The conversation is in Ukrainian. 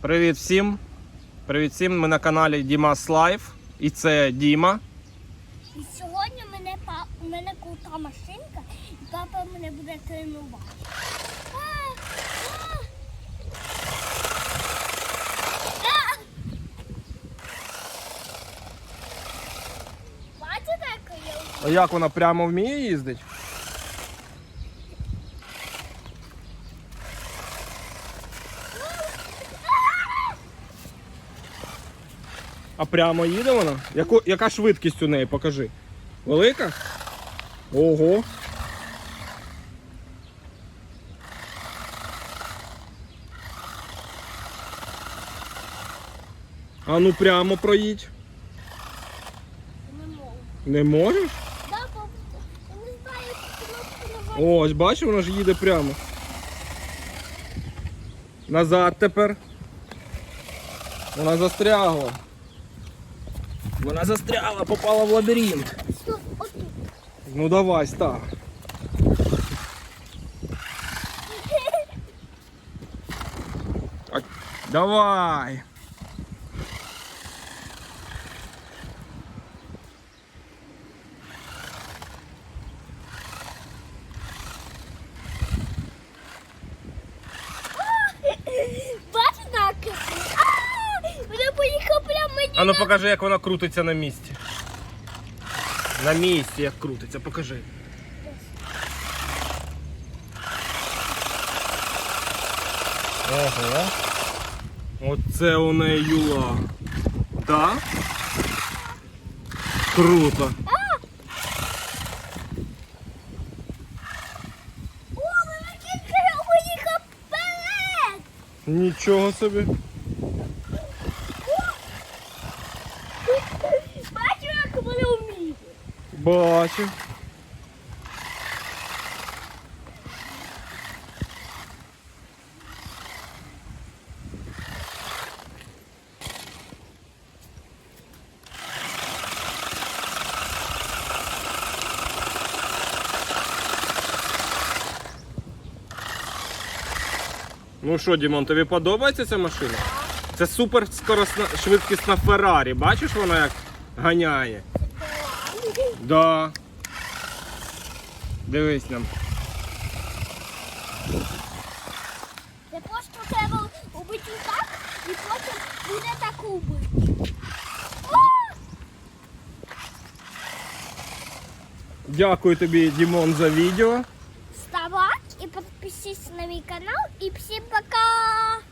Привіт всім! Привіт всім! Ми на каналі Дімас Лайф. І це Діма. І сьогодні мене у мене крута машинка, і папа мене буде тренувати. А, а. А! Бачите, як я А як вона прямо вміє їздити? А прямо їде вона? Яку, яка швидкість у неї? Покажи. Велика? Ого. А ну прямо проїдь. не можу. Не можеш? Да, папа, я не знаю, кнопку нажати. Ось, бачиш, вона ж їде прямо. Назад тепер. Вона застрягла. Вона застряла, попала в лабіринт. Стоп, отут. Ну давай, став. Давай. Бачите, так? А, Вона поїхала прямо мені. А ну покажи, як вона крутиться на місці. На місці як крутиться, покажи. Ого. Оце у неї юла. Так? Круто. Нічого собі. Бачу, як вона вміє. Бачу. Ну що, Дімон, тобі подобається ця машина? Це супер скоросна швидкісна Феррарі. Бачиш вона як ганяє? Да. Дивись нам. Це просто треба убити так, і потім буде так убити. Дякую тобі, Дімон, за відео. Ставай і підпишись на мій канал. І всім пока!